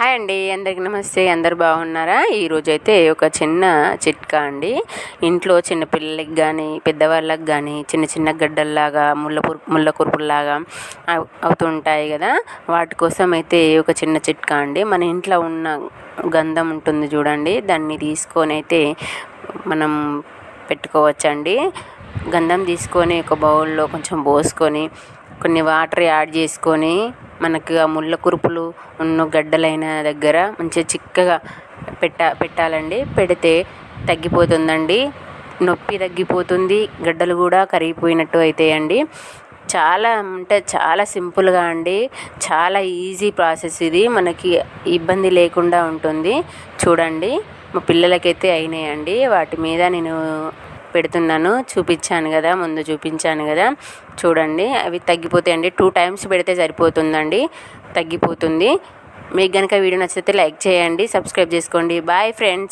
Hi అండి అందరికి నమస్తే అందరు బాగున్నారా? ఈరోజైతే ఒక చిన్న చిట్కా అండి. ఇంట్లో చిన్న పిల్లలకి కానీ పెద్దవాళ్ళకి కానీ చిన్న చిన్న గడ్డల్లాగా ముళ్ళ పురు ముళ్ళ కురుపుల్లాగా అవుతుంటాయి కదా? వాటి కోసం అయితే ఒక చిన్న చిట్కా అండి. మన ఇంట్లో ఉన్న గంధం ఉంటుంది చూడండి దాన్ని తీసుకొని అయితే మనం పెట్టుకోవచ్చండి. గంధం తీసుకొని ఒక బౌల్లో కొంచెం పోసుకొని కొన్ని వాటర్ యాడ్ చేసుకొని మనకు ఆ ముళ్ళ కురుపులు ఉన్న గడ్డలైన దగ్గర మంచిగా చిక్కగా పెట్ట పెట్టాలండి. పెడితే తగ్గిపోతుందండి. నొప్పి తగ్గిపోతుంది. గడ్డలు కూడా కరిగిపోయినట్టు అవుతాయండి చాలా అంటే చాలా సింపుల్గా అండి. చాలా ఈజీ ప్రాసెస్ ఇది. మనకి ఇబ్బంది లేకుండా ఉంటుంది. చూడండి. మా పిల్లలకైతే అయినాయండి. వాటి మీద నేను పెడుతున్నాను. చూపించాను కదా ముందు చూపించాను కదా. చూడండి అవి తగ్గిపోతాయండి టూ టైమ్స్ పెడితే సరిపోతుందండి. తగ్గిపోతుంది. మీకు కనుక వీడియో నచ్చితే లైక్ చేయండి సబ్స్క్రైబ్ చేసుకోండి. Bye friends